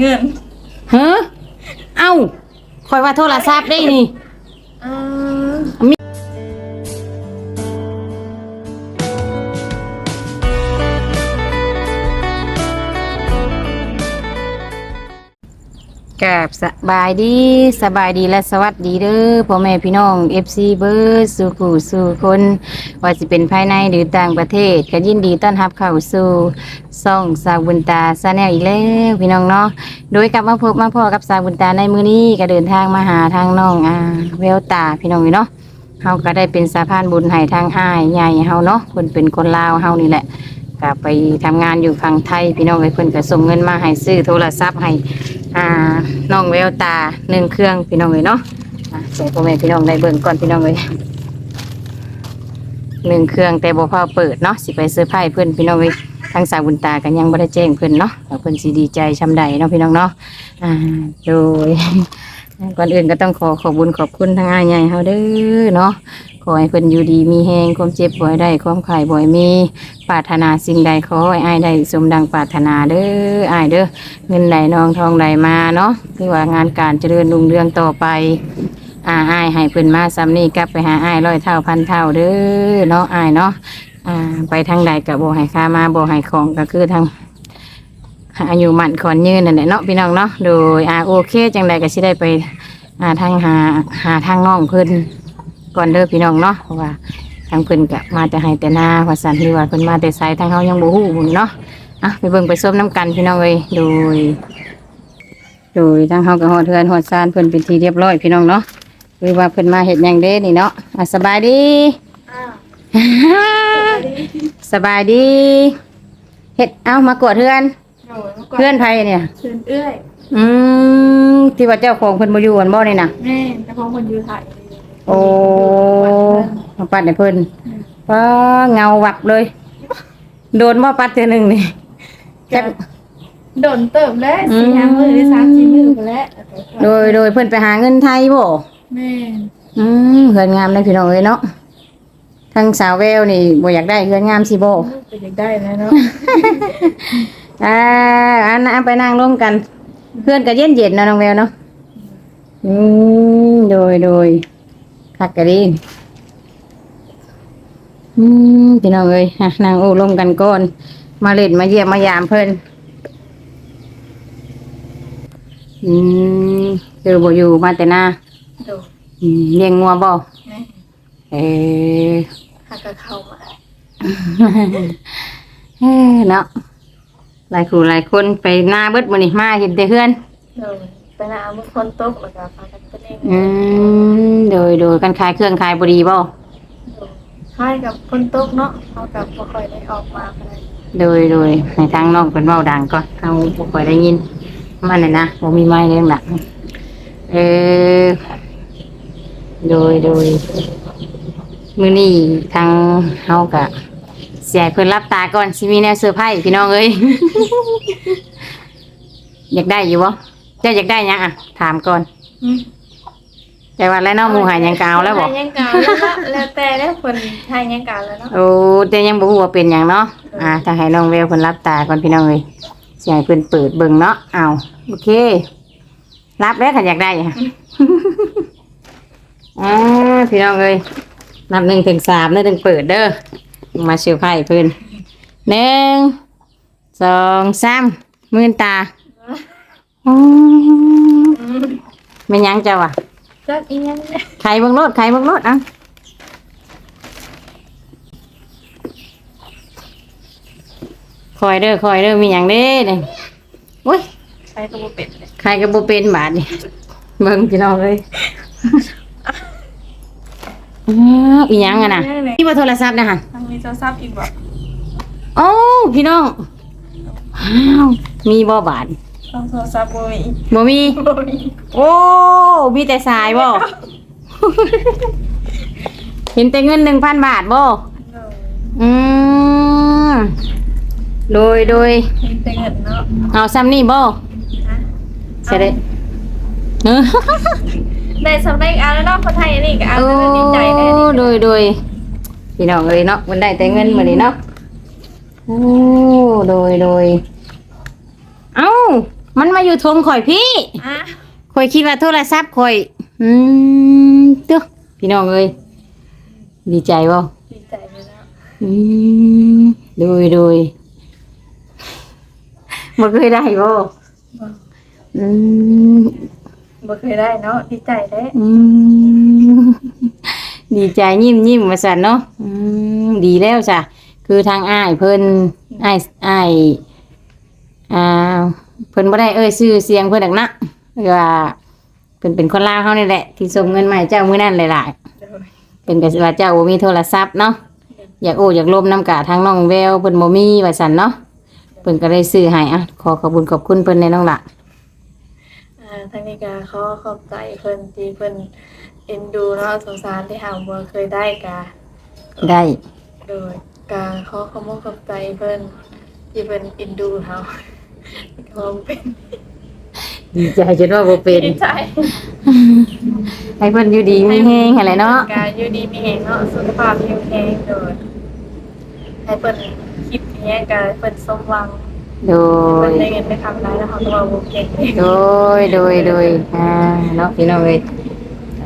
เงินเฮ้อเอ้าคอยว่าโทรศัพท์ได้นี่อืม กับสบายดีสบายดีและสวัสดีเด้อพ่อแม่พี่น้อง FC เบิร์ดสู่ผู้สู่คนว่าจะเป็นภายในหรือต่างประเทศก็ยินดีต้อนรับเข้าสู่ซ่องสาวบุญตาซาแนลอีกแล้วพี่น้องเนาะโดยกลับมาพบมาพ่อกับสาวบุญตาในมือนี้ก็เดินทางมาหาทางน้องอ่าเวลตาพี่น้องเนาะเฮาก็ได้เป็นสะพานบุญให้ทางอ้ายใหญ่เฮาเนาะเพิ่นเป็นคนลาวเฮานี่แหละก็ไปทำงานอยู่ฝั่งไทยพี่น้องเอ้ยเพิ่นก็ส่งเงินมาให้ซื้อโทรศัพท์ให้ อ่าน้องแววตาหนึ่งเครื่องพี่น้องเลยเนาะอะใส่พ่อแม่พี่น้องได้เบิ่งก่อนพี่น้องเลยหนึ่งเครื่องแต่บ่พอเปิดเนาะสิไปเซอร์ไพรส์เพื่อนพี่น้องเลยทางสาวบุญตากันยังบ่ได้แจ้งเพื่อนเนาะแต่เพื่อนสิดีใจชำใดเนาะพี่น้องเนาะอ่าโดยก่อนอื่นก็ต้องขอขอบุญขอบคุณทางอาใหญ่เฮาเด้อเนาะ ขอให้เพิ่นอยู่ดีมีแฮงความเจ็บบ่ให้ได้ความขายบ่ให้มีปรารถนาสิ่งใดขอให้อ้ายได้สมดังปรารถนาเด้ออ้ายเด้อเงินไหลนองทองไหลมาเนาะคือว่างานการเจริญรุ่งเรืองต่อไปอ่าอ้ายให้เพิ่นมาซ้ำนี่กลับไปหาอ้ายร้อยเท่าพันเท่าเด้อเนาะอ้ายเนาะอ่าไปทางใดกับบ่ให้ค่ามาโบ่ให้ของก็คือทางอายุมันขอนยืนนั่นแหละเนาะพี่น้องเนาะโดยอ่าโอเคจังใดก็สิได้ไปอ่าทางหาหาทางน้องเพิ่น ก่อนเด้อพี่น้องเนาะเพราะว่าทางเพิ่นก็มาแต่ให้แต่หน้าว่าซั่นหรือว่าเพิ่นมาแต่ไสทางเฮายังบ่ฮู้บุญเนาะอะไปเบิ่งไปส้มน้ำกันพี่น้องเอ้ยโดย โดยทางเฮากับฮอดเทือนฮอดซานเพิ่นเป็นที่เรียบร้อยพี่น้องเนาะหรือว่าเพิ่นมาเฮ็ดหยังเด้นี่เนาะอะสบายดีอ้าวสบายดีเฮ็ดเอ้ามากวดเทือนโดยเมื่อก่อนเพื่อนไผเนี่ยเชิญเอื้อย อืมที่ว่าเจ้าของเพิ่นบ่อยู่กันบ่นี่น่ะแม่แต่พอคนอยู่ไทย โอ้มาปัดให้เพิ่นว้าเงาวับเลย โดนบ่ปัดเทื่อหนึงนี่จัก โดนเติมแล้วสี่ห้ามือหรือสามสี่มือไปแล้วโดยโดยเพิ่นไปหาเงินไทยบ่แม่อืมเฮือนงามเลยพี่น้องเอ้ยเนาะทางสาวแววนี่บ่อยากได้เฮือนงามสิบ่เป็นยังได้แล้วเนาะอ่าอันน่ะไปนั่งร่วมกัน เพื่อนก็เย็นเย็นๆเนาะน้องแววเนาะอืมโดยโดย คักกะดีอืมพี่น้องเอ้ยอะนั่งโอ้ร่วมกันก่อน มาเล่นมาเยี่ยมมายามเพิ่นอืมเจอบ่อยู่มาแต่หน้าโดยอืมเลี้ยงงัวบ่แม่เออหักกระเข้ามาเอ้อเนาะหลายครูหลายคนไปหน้าเบิดมื้อนี้มาเห็นแต่เฮือน โดย ไปนาเมื่อคนตกแล้วก็พากันไปเล่นอืมโดยโดยกันขายเครื่องขายบ่ดีบ่โดยให้กับคนตกเนาะเขากับบ่ค่อยได้ออกมาอะไรโดยโดยให้ทางน้องเพิ่นเว้าดังก่อนเฮาบ่ค่อยได้ยิน มันน่ะนะบ่มีไม้เรื่องหลักเออโดยโดยมื้อนี้ทางเฮาก็เสียให้เพิ่นรับตาก่อนสิมีแนวเซอร์ไพรส์พี่น้องเอ้ย อยากได้อยู่บ่ เจ้าอยากได้หยังอะถามก่อนอืม แต่ว่าแล้วน้องหมูหายยังกาวแล้วบอกหายยังกาวแล้วเนาะแล้วแต่แล้วคนไทยยังกาวแล้วเนาะโอ้แต่ยังบ่ฮู้ว่าเป็นหยังเนาะอ่าถ้าให้น้องเวลเพิ่นรับตาก่อนพี่น้องเอ้ยสิให้เพิ่นเปิดเบิ่งเนาะเอาโอเครับแล้วถ้าอยากได้อะอ่าพี่น้องเอ้ยนับหนึ่งถึงสามแล้วถึงเปิดเด้อมาเชียวไพ่เพิ่นหนึ่งสองสามมื่นตาอ๋ออืม ไม่นหยังเจ้าอะจักอีหยังเนี่ยไข่เบิ่งโลดไข่เบิ่งโลดอะคอยเด้อคอยเด้อมีหยังเด้เนี่ยโอ้ยใช้ตัวเป็ดเลยใครก็บ่เป็นบาดนี่เบิ่งพี่น้องเลยอ้าวอีหยังอะน่ะนี่บ่โทรศัพท์นะฮะทางนี้จะทราบอีกบ่โอ้พี่น้องอ้าวมีบ่บาด ต้องโทรศัพท์บ่มีบ่มี บ่มีโอ้ มีแต่สายบ่ เห็นแต่เงินหนึ่งพันบาทบ่เอออืมโดยโดยมีแต่เงินเนาะเอาซ้ำนี่บ่ฮะใช่ได้เออได้สำเร็จเอาแล้วเนาะคนไทยอันนี้ก็เอาโอ้แล้วดีใจแน่นี่โดยโดยพี่น้องเอ้ยเนาะมันได้แต่เงินมานี่เนาะโอ้โดยโดยเอ้า มันมาอยู่ทงข่อยพี่อะข่อยคิดว่าโทรศัพท์ข่อย อืมเด้อพี่น้องเอ้ยดีใจบ่ดีใจเลยนะอืมโดยโดยบ่เคยได้บ่บ่อืมบ่เคยได้เนาะดีใจเด้อืมดีใจยิ้มยิ้มมาสั่นเนาะอืมดีแล้วจ้ะคือทางอ้ายเพิ่นอ้ายอ้ายอ่า เพิ่นบ่ได้เอ่ยชื่อเสียงเพิ่นดักนะว่าเพิ่นเป็นคนลาวเฮานี่แหละ ที่ส่งเงินมาให้เจ้ามื้อนั้นหลายๆโดยเป็นกสิว่าเจ้าบ่มีโทรศัพท์เนาะอยากโอ้อยากลมน้ำกะทางน้องแววเพิ่นบ่มีว่าซั่นเนาะเพิ่นก็ได้ซื้อให้อะขอขอบคุญขอบคุณเพิ่นในน้องละอ่าทางนี้ก็ขอขอบใจเพิ่นที่เพิ่นเอ็นดูเนาะสงสารที่หาบ่เคยได้กะได้โดยกาขอขอบคุณขอบใจเพิ่นที่เพิ่นเอ็นดูเฮา ก็เป็นดีใจจนว่าบ่เป็นดีใจให้เพิ่นอยู่ดีมีแฮงหั่นแหละเนาะการอยู่ดีมีแรงเนาะสุขภาพแข็งแรงโดยให้เพิ่นคิดอย่างเงี้ยก็เพิ่นสมหวังโดเพิ่ยนได้เงินไปทำได้แล้วเขาก็ว่าบ่เก่งเองโดยโดยโดยอ่าเนาะพี่น้องเอ้ย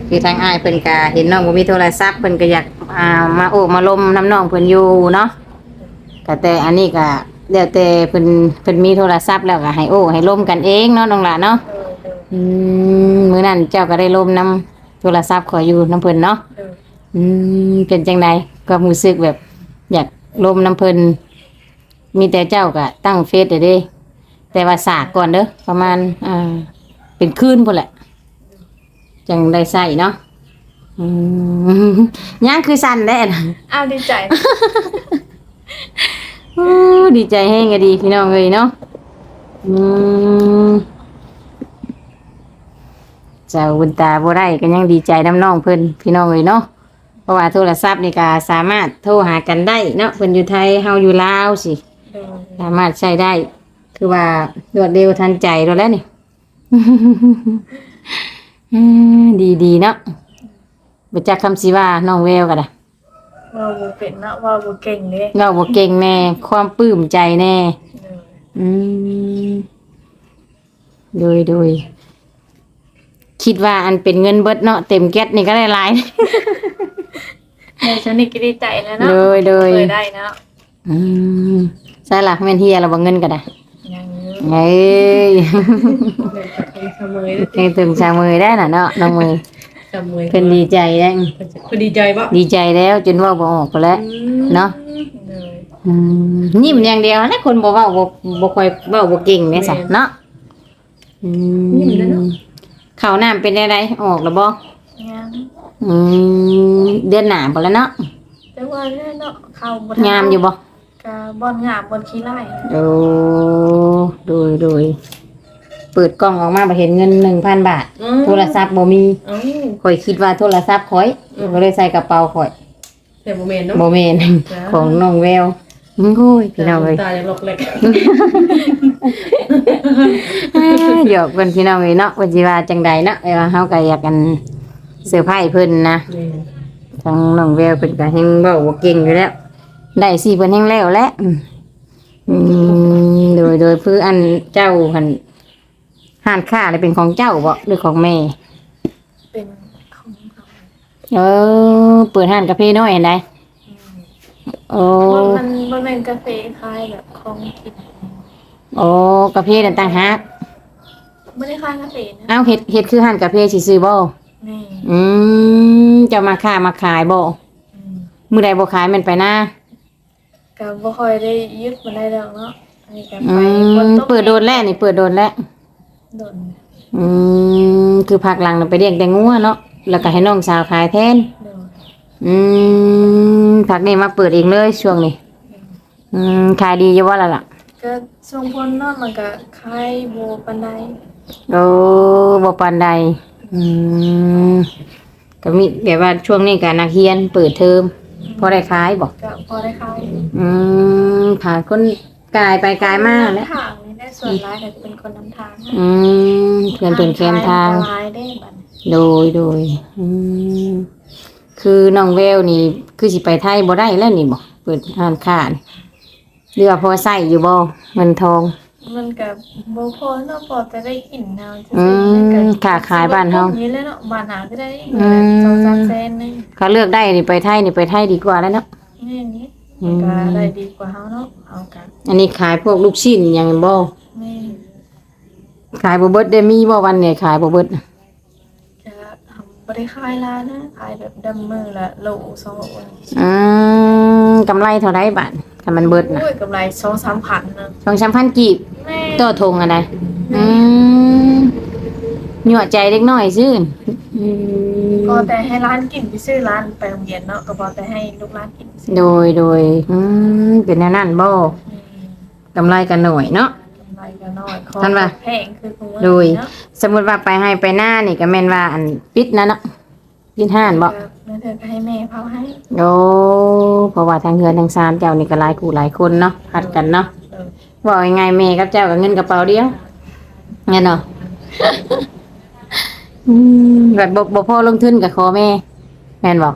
คือทางอ้ายเพิ่นก็เห็นน้องบ่มีโทรศัพท์เพิ่นก็อยากอ่ามาโอ้มาลมน้ำน้องเพิ่นอยู่เนาะก็แต่อันนี้ก็ แล้วแต่เพิ่นเพิ่นมีโทรศัพท์แล้วก็ให้โอ้ให้ลมกันเองเนาะน้องหลานเนาะอืมมื้อนั้นเจ้าก็ได้ลมน้ำโทรศัพท์ขอยอยู่น้ำเพิ่นเนาะอืมเป็นจังไดก็รู้สึกแบบ อยากลมน้ำเพิ่นมีแต่เจ้าก็ตั้งเฟซเด้เด้ แต่ว่าสากก่อนเด้อประมาณอ่าเป็นคืนพุ่นแหละจังได้ใส่เนาะอืมย่างคือสั่นแน่น่ะอ้าวดีใจ ดีใจแห้งก็ดีพี่น้องเลยเนาะอืมเจ้าบุญตาบ่ได้ก็ยังดีใจน้ำน้องเพิ่นพี่น้องเลยเนาะเพราะว่าโทรศัพท์นี่ก็สามารถโทรหากันได้เนาะเพิ่นอยู่ไทยเฮาอยู่ลาวสิโดยสามารถใช้ได้ คือว่ารวดเร็วทันใจเราแล้วนี่อืมดีดีๆเนาะบ่จักคำสิว่าน้องแววก็ได้ ว่าบ่เป็นเนาะว่าบ่เก่งเด้เราบ่เก่งแน่ ความปลื้มใจแน่โดยอืมโดยโดยคิดว่าอันเป็นเงินเบิดเนาะเต็มแก๊สนี่ก็ได้หลายในฉันนี่ก็ดีใจแล้วเนาะโดยโดยเคยได้เนาะอืมใช่ละแม่นเฮียเราบ่เงินก็ได้ยังอยู่เอ้ย เลยจะเคยเสมอเก่งถึงชามือได้น่ะเนาะน้องมือ เสมอเพิ่นดีใจแล้วเพิ่นดีใจบ่ดีใจแล้วจนเว่าบ่ออกก็แล้วเนาะเลยอืมยิ้มอย่างเดียวนะคนบ่เว้าบ่บ่ค่อยเว้าบ่เก่งแม่ซะเนาะอืมยิ้มแล้วเนาะข้าวน้ำเป็นได้ไดออกแล้วบ่ยังอืมเดือนหน้าบ่แล้วเนาะแต่ว่าเนี่ยเนาะเข้าบ่ทันงามอยู่บ่กะบ่อนงามบ่อนขี้ไล่โอ้โดยโดยเปิดกล้องออกมาบ่เห็นเงิน 1,000 บาท โทรศัพท์บ่มีเอ้า ข่อยคิดว่าโทรศัพท์ข่อยก็เลยใส่กระเป๋าข่อยแต่บ่แม่นเนาะ บ่แม่นจ้า ของน้องแววโอ้ยพี่น้องเอ้ยตายังหลอกแหลกหยอกเพิ่นพี่น้องเอ้ยเนาะเพิ่นสิว่าจังใดเนาะเอ้ยว่าเฮาก็อยากกันเซอร์ไพรส์เพิ่นนะทางน้องแววเพิ่นก็แฮงเว้าบ่เก่งอยู่แล้ว ได้สิเพิ่นแฮงแล้วแหละอืมอืมโดยโดยคืออันเจ้าหั่นห้านค้านี่เป็นของเจ้าบ่หรือของแม่เป็นของเขา เออ เปิดห้านกาแฟน้อยเห็นไดโอ้บ่มันบ่แม่นกาแฟคล้ายแบบของกินโอ้กาแฟนั่นต่างหากบ่ได้คล้ายกาแฟนะเอ้าเฮ็ดเฮ็ดคือห้านกาแฟสิซื้อบ่นี่อืมเจะมาค้ามาขายบ่อืมมื้อใดบ่ขายแม่นไปหน้าก็บ่ค่อยได้ยึดมันได้ดอกเนาะอันนี้ก็อืไปฝนมตกเปิดโดนแล้วนี่เปิดโดนแล้ว โดนอืมคือภาคหลังน่ะไปเลี้ยงแต่งัวเนาะ แล้วก็ให้น้องสาวขายแทน โดนอืมภาคนี้มาเปิดเองเลยช่วงนี้ อืมขายดีอยู่บ่ล่ะล่ะ ก็ส่งผลเนาะมันก็คล้ายบ่ปานใดโอ้บ่ปานใด อืมก็มีแบบว่าช่วงนี้ก็นักเรียนเปิดเทอมพอได้ขายบ่ก็พอได้คล้ายอืมผ่านคนกายไปกายมาแล้ว ทางนี่ได้ส่วนหลายก็เป็นคนนำทางอืมเพื่อนเป็นแคมทางหลายได้บัดนี้ โดยโดยอืมคือน้องแววนี่ คือสิไปไทยบ่ได้แล้วนี่บ่เปิดห้านค้านี่เรือว่าพอใส่อยู่บ่เงินทองยมันกับบ่พอเนาะพอจะได้กินเนาะจะอืซื้อให้มกับค่ะขายบ้านเฮานี้แล้วเนาะบ้านหาก็ได้อืม สองสามแสนนึงเขาเลือกได้นี่ไปไทยนี่ไปไทยดีกว่าแล้วเนาะ นี่นี่อืม ก็ได้ดีกว่าเฮาเนาะเอากันอันนี้ขายพวกลูกชิ้นหยังบ่แม่ขายบ่เบิดได้มีบ่วันเนี่ยขายบ่เบิดจะทำ บ่ได้ขายร้านนะขายแบบดำมือละโลสองโลอืมกำไรเท่าไรบาทถ้ามันเบิดน่ะโอ้ยกำไรสองสามพันนะสองสามพันกีบแม่ต่อทงอะนะอืมหยั่วใจเล็กน้อยซื่นอืมก็แต่ให้ร้านกินไปซื้อร้านไปโรงเรียนเนาะก็บอกแต่ให้ลูกร้านกินไปซื้อโดยโดยอืมเป็นแนวนั้นบ่อืมกำไรกันหน่อยเนาะกำไรก็ น้อยของท่านว่า แพงคือคุณโดยสมมุติว่าไปให้ไปหน้านี่ก็แม่นว่าอันปิดนะเนาะปิดห้านบ่แม่เธอก็ให้แม่เผาให้โอ้เพราะว่าทางเฮือนทางซานเจ้านี่ก็หลายคู่หลายคนเนาะผัดกันเนาะเออบอกยังไงแม่กับเจ้ากับเงินกระเป๋าเดียวเงี้ยเนาะ อืมแบบบ่บ่พอลงทุนกับขอแม่ แม่นบอก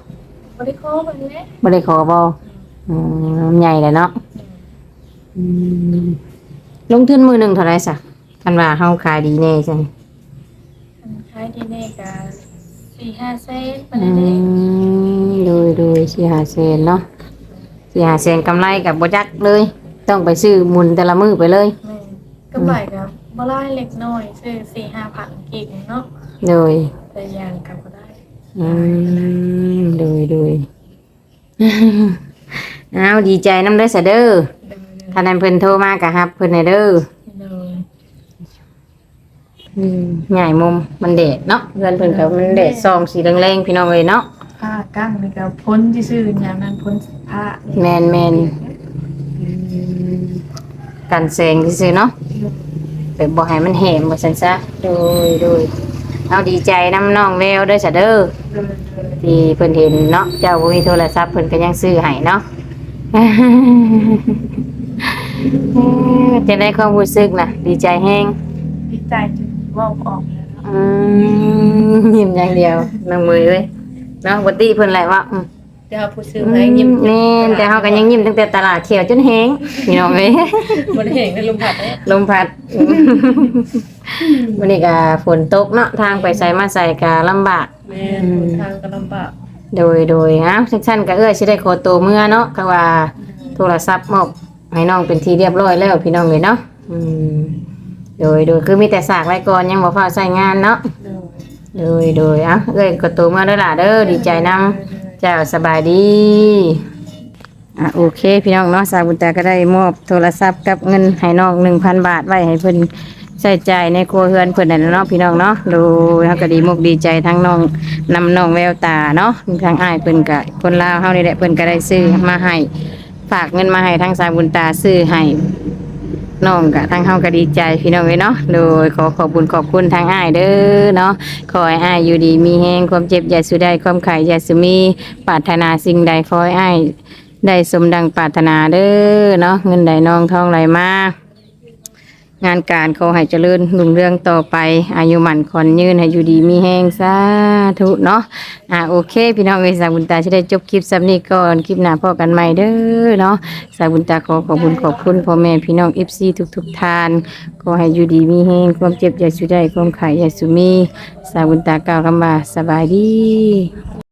บ่ได้ขอบัดนี้บ่ได้ขอบ่อืมใหญ่เลยเนาะอืม ลงทุนมือหนึ่งเท่าไหรสักกันว่าเฮาขายดีแน่จังอันขายที่นี่ก็4-5เซนปานอืนั้นเองมโดยโดยสี่หาเซนเนาะสี่หาเซนกำไรกับบ่จักเลย ต้องไปซื้อหมุนแต่ละมือไปเลยแม่กำไรก็บ่หลายเล็กน้อยซื้อ4-5,000กีบเนาะโดย แต่อย่างก็บ่ได้อืมโดยโดย อ้าวดีใจน้ำเด้อสะเด้อเดิน ถ้านั้นเพิ่นโทรมากะครับเพิ่นให้เด้อเดินอืมใหญ่มุมมันแดดเนาะเพื่อนเพิ่นก็มันแดดซองสีแรงๆพี่น้องเอ้ยเนาะผ้ากั้งนี่ก็พ้นที่ซื้ออย่างนั้นพ้นผ้าแมนแมนอืมกันแสงซื่อๆเนาะแต่บ่ให้มันแหมบ่ซั่นซะโดยโดยเอาดีใจน้ำน้องแววเด้อสะเด้อเดินเดินที่เพิ่นเห็นเนาะเจ้าบ่มีโทรศัพท์เพิ่นก็ยังซื้อให้เนาะเอ้อ จะได้ความรู้สึกน่ะดีใจแฮงดีใจจนเว่าออกเลยเนาะอืมยิ้มอย่างเดียวน้องมือเอ้ยเนาะบ่ติเพิ่นแหละว่าอืม เดี๋ยวผู้ซื้อให้ยิ้มแม่นแต่เฮาก็ยังยิ้มตั้งแต่ตลาดเขียวจนแฮงพี่น้องเอ้ยบ่ได้เห็นในลมพัดเนี่ยลมพัด วันนี้ก็ฝนตกเนาะทางไปใส่มาใส่ก็ลำบาก แม่นหนทางก็ลำบากโดยโดยฮะทุกท่านก็เอ้ยสิได้ขอตัวเมื่อเนาะก็ว่าโทรศัพท์มอบ ให้น้องเป็นที่เรียบร้อยแล้วพี่น้องเลยเนาะอืมโดยโดยคือมีแต่สากไว้ก่อนยังบ่ฟ้าใส่งานเนาะโดยโดยอะเอ้ยขอตัวเมื่อเด้อล่ะเด้อดีใจนำเจ้าสบายดีอะโอเค พี่น้องเนาะสาวบุญตาก็ได้มอบโทรศัพท์กับเงินให้น้อง1,000บาทไว้ให้เพิ่นใส่ใจายในครัวเฮือนเพิ่นนั่นน่ะเนาะพี่น้องเนาะดูเฮาก็ดีมุกดีใจทั้งน้องนำน้องแววตาเนาะทางอ้ายเพิ่นก็คนลาวเฮานี่แหละเพิ่นก็ได้ซื้อมาให้ ฝากเงินมาให้ทางสายบุญตาซื้อให้น้องกะทางเฮากะดีใจพี่น้องเว้ยเนาะโดยขอขอบบุญขอบคุณทางอ้ายเด้อเนาะขอให้อ้ายอยู่ดีมีแห้งความเจ็บอย่าสุได้ความไข่อย่าสุมีปรารถนาสิ่งใดขอให้อ้ายได้สมดังปรารถนาเด้อเนาะเงินใดน้องทองไหลมา งานการเขอให้เจริญรุ่งเรืองต่อไป อายุมันขอนยืนให้อยู่ดีมีแห้งสาธุเนาะอ่าโอเค พี่น้องเอยสาบุญตาจะได้จบคลิปสับนี้ก่อนคลิปหน้าพ่อกันใหม่เด้อเนาะสาบุญตาขอขอบคุณขอบคุณพ่อแม่พี่น้องเอฟซีทุกทุกทานขอให้อยู่ดีมีแห้งความเจ็บอย่าสุได้ความไข่อย่าสุมี สาบุญตากล่าวคำว่าสบายดี